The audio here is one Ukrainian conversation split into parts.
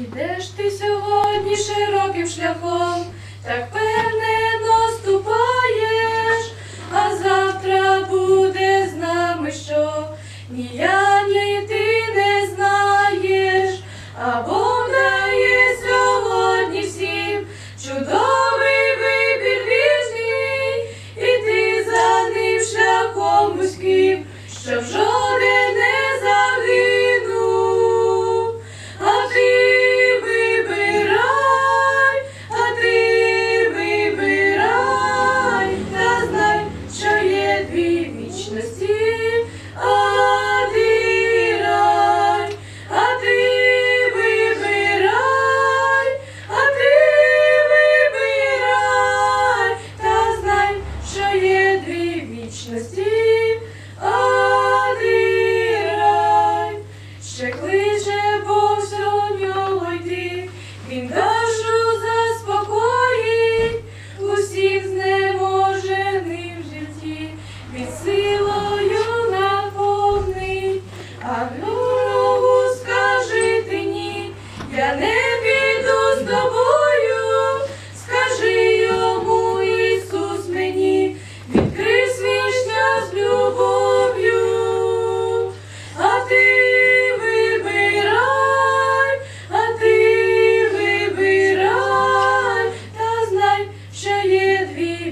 Ідеш ти сьогодні широким шляхом, так певне наступаєш, а завтра буде з нами що? Ні я, ні ти не знаєш, або дає сьогодні всім чудовий вибір вічний, і ти за ним шляхом вузьким, що в жодній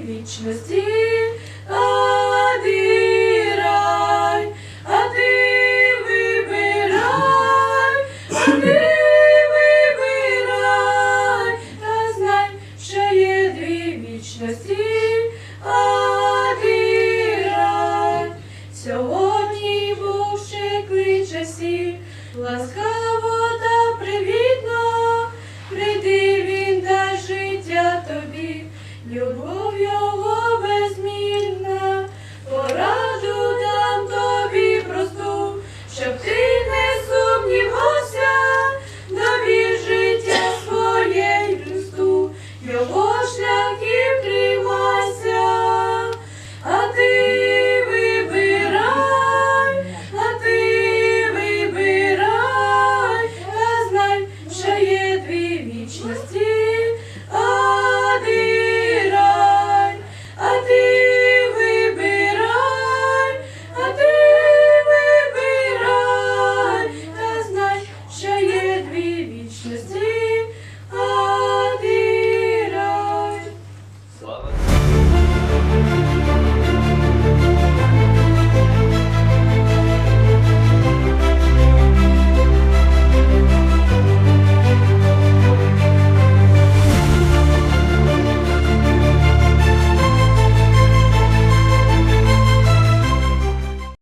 вічності, а ти а ти вибирай, а ти вибирай, та знай, що є дві вічності, а ти. Сьогодні Бог ще кличе ласкаво та привітно, прийди він дай життя тобі. Your.